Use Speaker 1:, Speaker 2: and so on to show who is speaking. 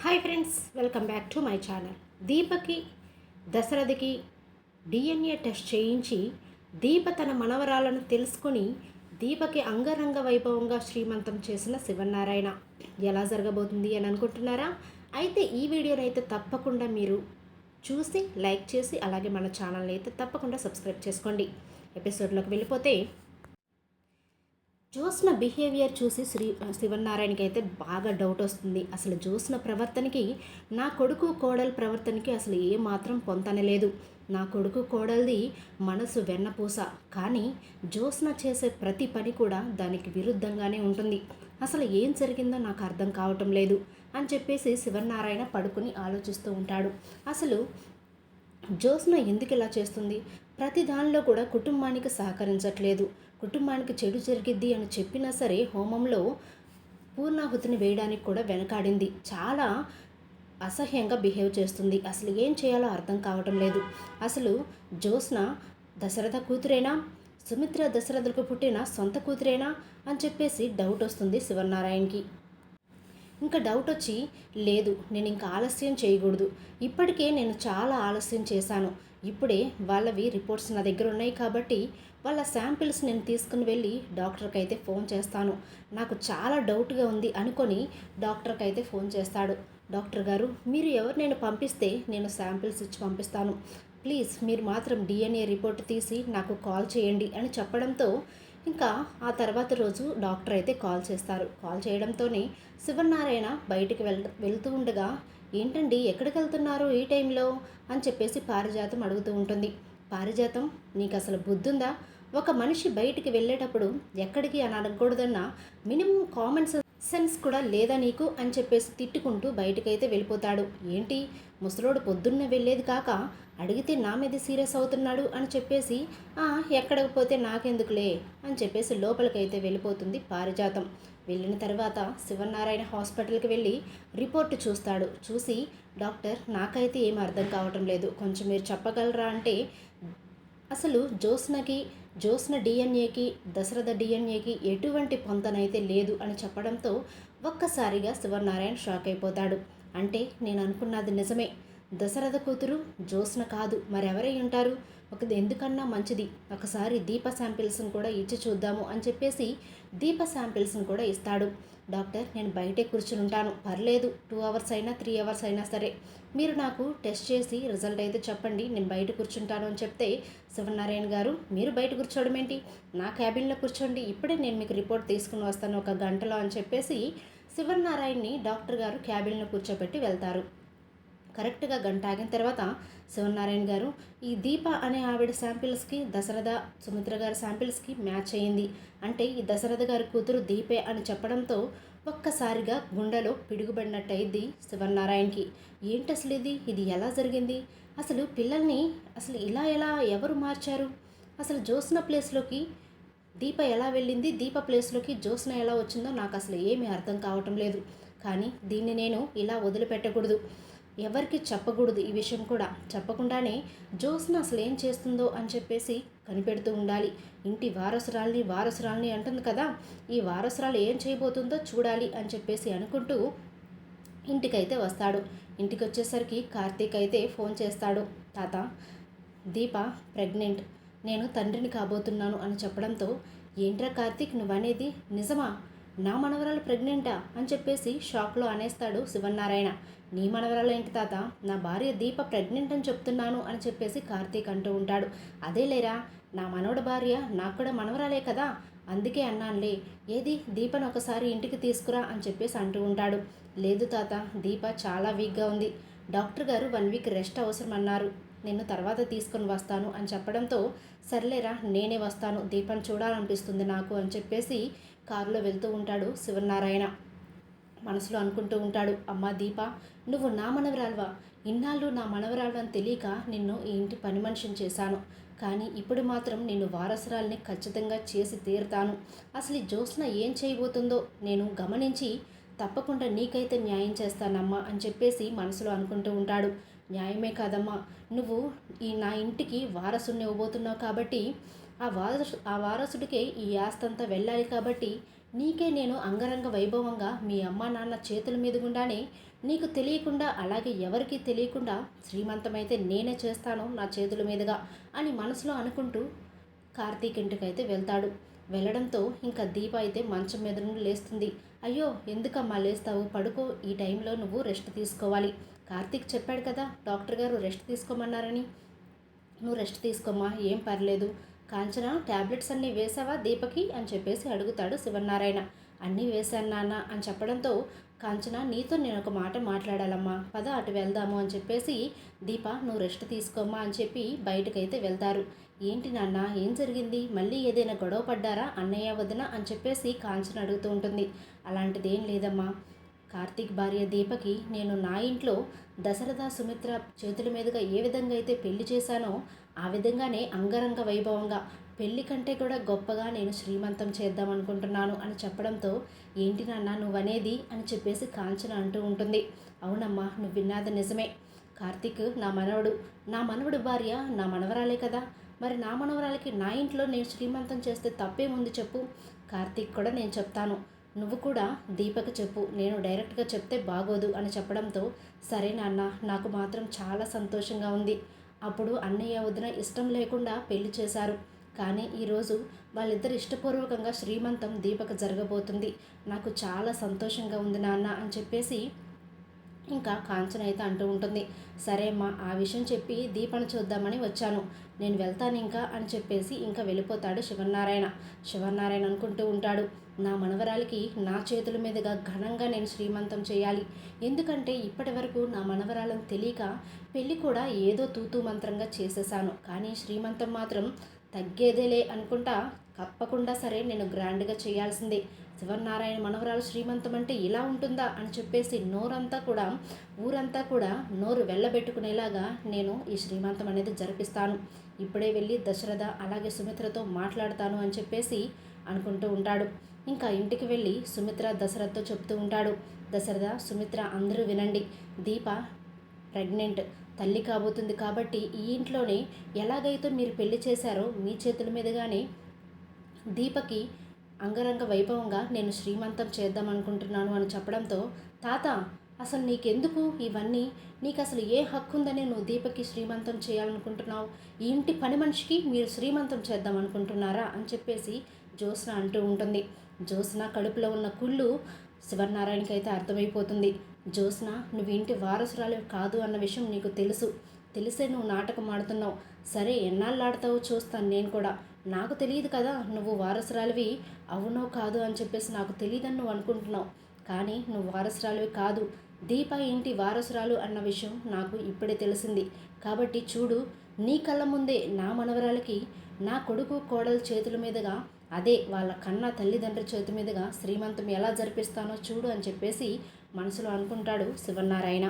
Speaker 1: Hi friends welcome back to my channel దీపకి దశరథకి DNA test చేయించి దీప తన మనవరాలను తెలుసుకొని దీపకి అంగరంగ వైభవంగా శ్రీమంతం చేసిన శివనారాయణ ఎలా జరగబోతుంది అని అనుకుంటున్నారా? అయితే ఈ వీడియోని అయితే తప్పకుండా మీరు చూసి లైక్ చేసి అలాగే మన ఛానల్ని అయితే తప్పకుండా సబ్స్క్రైబ్ చేసుకోండి. ఎపిసోడ్లోకి వెళ్ళిపోతే జ్యోత్స్న బిహేవియర్ చూసి శ్రీ శివనారాయణకి అయితే బాగా డౌట్ వస్తుంది. అసలు జ్యోత్స్న ప్రవర్తనకి నా కొడుకు కోడల ప్రవర్తనకి అసలు ఏ మాత్రం పొంతనలేదు నా కొడుకు కోడలిది మనసు వెన్నపూస. కానీ జ్యోత్స్న చేసే ప్రతి పని కూడా దానికి విరుద్ధంగానే ఉంటుంది. అసలు ఏం జరిగిందో నాకు అర్థం కావటం లేదు అని చెప్పేసి శివనారాయణ పడుకుని ఆలోచిస్తూ ఉంటాడు. అసలు జ్యోత్స్న ఎందుకు ఇలా చేస్తుంది? ప్రతి దానిలో కూడా కుటుంబానికి సహకరించట్లేదు. కుటుంబానికి చెడు జరిగిద్ది అని చెప్పినా సరే హోమంలో పూర్ణాహుతిని వేయడానికి కూడా వెనకాడింది. చాలా అసహ్యంగా బిహేవ్ చేస్తుంది. అసలు ఏం చేయాలో అర్థం కావటం లేదు. అసలు జ్యోత్స్న దశరథ కూతురేనా? సుమిత్ర దశరథులకు పుట్టిన సొంత కూతురేనా? అని చెప్పేసి డౌట్ వస్తుంది శివనారాయణకి ఇంకా డౌట్ వచ్చి లేదు నేను ఇంకా ఆలస్యం చేయకూడదు. ఇప్పటికే నేను చాలా ఆలస్యం చేశాను. ఇప్పుడే వాళ్ళవి రిపోర్ట్స్ నా దగ్గర ఉన్నాయి కాబట్టి వాళ్ళ శాంపిల్స్ నేను తీసుకుని వెళ్ళి డాక్టర్కి అయితే ఫోన్ చేస్తాను. నాకు చాలా డౌట్గా ఉంది అనుకొని డాక్టర్కి అయితే ఫోన్ చేస్తాడు. డాక్టర్ గారు మీరు ఎవరు నేను పంపిస్తే నేను శాంపిల్స్ ఇచ్చి పంపిస్తాను. ప్లీజ్ మీరు మాత్రం డిఎన్ఏ రిపోర్ట్ తీసి నాకు కాల్ చేయండి అని చెప్పడంతో ఇంకా ఆ తర్వాత రోజు డాక్టర్ అయితే కాల్ చేస్తారు. కాల్ చేయడంతోనే శివనారాయణ బయటికి వెళ్ వెళ్తూ ఉండగా ఏంటండి ఎక్కడికి వెళ్తున్నారు ఈ టైంలో? అని చెప్పేసి పారిజాతం అడుగుతూ ఉంటుంది. పారిజాతం నీకు అసలు బుద్ధుందా? ఒక మనిషి బయటికి వెళ్ళేటప్పుడు ఎక్కడికి అని అనకూడదన్న మినిమం కామన్ సెన్స్ కూడా లేదా నీకు? అని చెప్పేసి తిట్టుకుంటూ బయటకైతే వెళ్ళిపోతాడు. ఏంటి? ముసలోడు పొద్దున్నే వెళ్ళేది కాక అడిగితే నా మీద సీరియస్ అవుతున్నాడు అని చెప్పేసి ఎక్కడికి పోతే నాకెందుకులే? అని చెప్పేసి లోపలికైతే వెళ్ళిపోతుంది పారిజాతం. వెళ్ళిన తర్వాత శివనారాయణ హాస్పిటల్కి వెళ్ళి రిపోర్ట్ చూస్తాడు. చూసి డాక్టర్ నాకైతే ఏం అర్థం కావటం లేదు. కొంచెం మీరు చెప్పగలరా? అంటే అసలు జ్యోత్స్నకి జ్యోత్స్న డిఎన్ఏకి దశరథ డిఎన్ఏకి ఎటువంటి పొంతనైతే లేదు అని చెప్పడంతో ఒక్కసారిగా శివనారాయణ షాక్ అయిపోతాడు. అంటే నేను అనుకున్నది నిజమే. దశరథ కూతురు జ్యోత్స్న కాదు. మరెవరై ఉంటారు? ఒక ఎందుకన్నా మంచిది? ఒకసారి దీప శాంపిల్స్ని కూడా ఇచ్చి చూద్దాము అని చెప్పేసి దీప శాంపిల్స్ని కూడా ఇస్తాడు. డాక్టర్ నేను బయటే కూర్చుని ఉంటాను పర్లేదు టూ అవర్స్ అయినా త్రీ అవర్స్ అయినా సరే. మీరు నాకు టెస్ట్ చేసి రిజల్ట్ అయితే చెప్పండి. నేను బయట కూర్చుంటాను అని చెప్తే శివనారాయణ గారు మీరు బయట కూర్చోవడం ఏంటి? నా క్యాబిన్లో కూర్చోండి. ఇప్పుడే నేను మీకు రిపోర్ట్ తీసుకుని వస్తాను ఒక గంటలో అని చెప్పేసి శివనారాయణని డాక్టర్ గారు క్యాబిన్లో కూర్చోబెట్టి వెళ్తారు. కరెక్ట్గా గంట ఆగిన తర్వాత శివనారాయణ గారు ఈ దీప అనే ఆవిడ శాంపిల్స్కి దశరథ సుమిత్ర గారి శాంపిల్స్కి మ్యాచ్ అయ్యింది. అంటే ఈ దశరథ గారి కూతురు దీపే అని చెప్పడంతో ఒక్కసారిగా గుండెలో పిడుగుబడినట్టయింది శివనారాయణకి. ఏంటి అసలు ఇది? ఇది ఎలా జరిగింది? అసలు పిల్లల్ని అసలు ఇలా ఎలా ఎవరు మార్చారు? అసలు జోసిన ప్లేస్లోకి దీప ఎలా వెళ్ళింది? దీప ప్లేస్లోకి జోస్న ఎలా వచ్చిందో నాకు అసలు ఏమీ అర్థం కావటం లేదు. కానీ దీన్ని నేను ఇలా వదిలిపెట్టకూడదు. ఎవరికి చెప్పకూడదు ఈ విషయం కూడా. చెప్పకుండానే జ్యోత్స్న అసలు ఏం చేస్తుందో అని చెప్పేసి కనిపెడుతూ ఉండాలి. ఇంటి వారసురాల్ని వారసురాల్ని అంటుంది కదా. ఈ వారసురాలు ఏం చేయబోతుందో చూడాలి అని చెప్పేసి అనుకుంటూ ఇంటికైతే వస్తాడు. ఇంటికి వచ్చేసరికి కార్తీక్ అయితే ఫోన్ చేస్తాడు. తాత దీప ప్రెగ్నెంట్. నేను తండ్రిని కాబోతున్నాను అని చెప్పడంతో ఏంట్రా కార్తీక్ నువ్వనేది నిజమా? నా మనవరాలు ప్రెగ్నెంటా? అని చెప్పేసి షాక్లో అనేస్తాడు శివనారాయణ నీ మనవరాలు ఏంటి తాత? నా భార్య దీప ప్రెగ్నెంట్ అని చెప్తున్నాను అని చెప్పేసి కార్తీక్ అంటూ ఉంటాడు. అదే లేరా? నా మనవడ భార్య నాకు కూడా మనవరాలే కదా? అందుకే అన్నానులే. ఏది? దీపను ఒకసారి ఇంటికి తీసుకురా అని చెప్పేసి అంటూ ఉంటాడు. లేదు తాత దీప చాలా వీక్గా ఉంది. డాక్టర్ గారు వన్ వీక్ రెస్ట్ అవసరం అన్నారు నిన్ను తర్వాత తీసుకొని వస్తాను అని చెప్పడంతో సర్లేరా నేనే వస్తాను దీపం చూడాలనిపిస్తుంది నాకు అని చెప్పేసి కారులో వెళ్తూ ఉంటాడు శివనారాయణ మనసులో అనుకుంటూ ఉంటాడు అమ్మా దీప నువ్వు నా మనవరాలువా? ఇన్నాళ్ళు నా మనవరాలు అని తెలియక నిన్ను ఈ ఇంటి పని మనిషిని చేశాను. కానీ ఇప్పుడు మాత్రం నేను వారసురాల్ని ఖచ్చితంగా చేసి తీరుతాను. అసలు జ్యోత్స్న ఏం చేయబోతుందో నేను గమనించి తప్పకుండా నీకైతే న్యాయం చేస్తానమ్మా అని చెప్పేసి మనసులో అనుకుంటూ ఉంటాడు. న్యాయమే కాదమ్మా. నువ్వు ఈ నా ఇంటికి వారసుని ఇవ్వబోతున్నావు కాబట్టి ఆ వారసు ఆ వారసుడికే ఈ ఆస్తంతా వెళ్ళాలి కాబట్టి నీకే నేను అంగరంగ వైభవంగా మీ అమ్మ నాన్న చేతుల మీద గుండానే నీకు తెలియకుండా అలాగే ఎవరికీ తెలియకుండా శ్రీమంతమైతే నేనే చేస్తాను నా చేతుల మీదుగా అని మనసులో అనుకుంటూ కార్తీక్ ఇంటికైతే వెళ్తాడు. వెళ్ళడంతో ఇంకా దీప అయితే మంచం మీద నుండి లేస్తుంది. అయ్యో ఎందుకమ్మా లేస్తావు? పడుకో. ఈ టైంలో నువ్వు రెస్ట్ తీసుకోవాలి. కార్తీక్ చెప్పాడు కదా డాక్టర్ గారు రెస్ట్ తీసుకోమన్నారని. నువ్వు రెస్ట్ తీసుకోమ్మా ఏం పర్లేదు. కాంచన ట్యాబ్లెట్స్ అన్నీ వేసావా దీపకి? అని చెప్పేసి అడుగుతాడు శివనారాయణ అన్నీ వేశాను నాన్న అని చెప్పడంతో కాంచన నీతో నేను ఒక మాట మాట్లాడాలమ్మా. పద అటు వెళ్దాము అని చెప్పేసి దీప నువ్వు రెస్ట్ తీసుకోమ్మా అని చెప్పి బయటకైతే వెళ్తారు. ఏంటి నాన్న ఏం జరిగింది? మళ్ళీ ఏదైనా గొడవ పడ్డారా అన్నయ్య వదిన? అని చెప్పేసి కాంచన అడుగుతూ ఉంటుంది. అలాంటిదేం లేదమ్మా. కార్తీక్ భార్య దీపకి నేను నా ఇంట్లో దశరథ సుమిత్ర చేతుల మీదుగా ఏ విధంగా అయితే పెళ్ళి చేశానో ఆ విధంగానే అంగరంగ వైభవంగా పెళ్ళి కంటే కూడా గొప్పగా నేను శ్రీమంతం చేద్దాం అనుకుంటున్నాను అని చెప్పడంతో ఏంటి నాన్న నువ్వనేది? అని చెప్పేసి కాంచన అంటూ ఉంటుంది. అవునమ్మా నువ్వు విన్నాది నిజమే. కార్తీక్ నా మనవడు. నా మనవడు భార్య నా మనవరాలే కదా. మరి నా మనవరాలకి నా ఇంట్లో నేను శ్రీమంతం చేస్తే తప్పేముంది చెప్పు. కార్తీక్ కూడా నేను చెప్తాను. నువ్వు కూడా దీపక్ చెప్పు నేను డైరెక్ట్గా చెప్తే బాగోదు అని చెప్పడంతో సరే నాన్న నాకు మాత్రం చాలా సంతోషంగా ఉంది. అప్పుడు అన్నయ్య వదిన ఇష్టం లేకుండా పెళ్ళి చేశారు. కానీ ఈరోజు వాళ్ళిద్దరు ఇష్టపూర్వకంగా శ్రీమంతం దీపక జరగబోతుంది. నాకు చాలా సంతోషంగా ఉంది నాన్న అని చెప్పేసి ఇంకా కాంచన అయితే అంటూ ఉంటుంది. సరే మా ఆ విషయం చెప్పి దీపను చూద్దామని వచ్చాను. నేను వెళ్తాను ఇంకా అని చెప్పేసి ఇంకా వెళ్ళిపోతాడు శివనారాయణ శివనారాయణ అనుకుంటూ ఉంటాడు నా మనవరాలికి నా చేతుల మీదుగా ఘనంగా నేను శ్రీమంతం చేయాలి. ఎందుకంటే ఇప్పటి వరకు నా మనవరాలను తెలియక పెళ్ళి కూడా ఏదో తూతూ మంత్రంగా చేసేసాను కానీ శ్రీమంతం మాత్రం తగ్గేదేలే అనుకుంటా తప్పకుండా సరే నేను గ్రాండ్గా చేయాల్సిందే. శివనారాయణ మనవరాలు శ్రీమంతం అంటే ఇలా ఉంటుందా అని చెప్పేసి నోరంతా కూడా ఊరంతా కూడా నోరు వెళ్ళబెట్టుకునేలాగా నేను ఈ శ్రీమంతం అనేది జరిపిస్తాను. ఇప్పుడే వెళ్ళి దశరథ అలాగే సుమిత్రతో మాట్లాడతాను అని చెప్పేసి అనుకుంటూ ఉంటాడు. ఇంకా ఇంటికి వెళ్ళి సుమిత్ర దశరథతో చెప్తూ ఉంటాడు. దశరథ సుమిత్ర అందరూ వినండి. దీప ప్రెగ్నెంట్. తల్లి కాబోతుంది కాబట్టి ఈ ఇంట్లోనే ఎలాగైతే మీరు పెళ్ళి చేశారో మీ చేతుల మీదుగానే దీపకి అంగరంగ వైభవంగా నేను శ్రీమంతం చేద్దాం అనుకుంటున్నాను అని చెప్పడంతో తాత అసలు నీకెందుకు ఇవన్నీ? నీకు అసలు ఏ హక్కు ఉందని నువ్వు దీపకి శ్రీమంతం చేయాలనుకుంటున్నావు? ఈ ఇంటి పని మనిషికి మీరు శ్రీమంతం చేద్దాం అనుకుంటున్నారా? అని చెప్పేసి జ్యోత్స్న అంటూ ఉంటుంది. జ్యోత్స్న కడుపులో ఉన్న కుళ్ళు శివనారాయణకి అయితే అర్థమైపోతుంది. జ్యోత్స్న నువ్వు ఇంటి వారసురాలు కాదు అన్న విషయం నీకు తెలుసు. తెలిసే నువ్వు నాటకం ఆడుతున్నావు. సరే ఎన్నాళ్ళు ఆడతావో చూస్తాను నేను కూడా. నాకు తెలియదు కదా నువ్వు వారసురాలివి అవునో కాదు అని చెప్పేసి నాకు తెలియదని నువ్వు అనుకుంటున్నావు. కానీ నువ్వు వారసురాలివి కాదు. దీప ఇంటి వారసురాలు అన్న విషయం నాకు ఇప్పుడే తెలిసింది. కాబట్టి చూడు నీ కళ్ళ ముందే నా మనవరాలకి నా కొడుకు కోడల చేతుల మీదుగా అదే వాళ్ళ కన్న తల్లిదండ్రుల చేతి మీదుగా శ్రీమంతం ఎలా జరిపిస్తానో చూడు అని చెప్పేసి మనసులో అనుకుంటాడు శివనారాయణ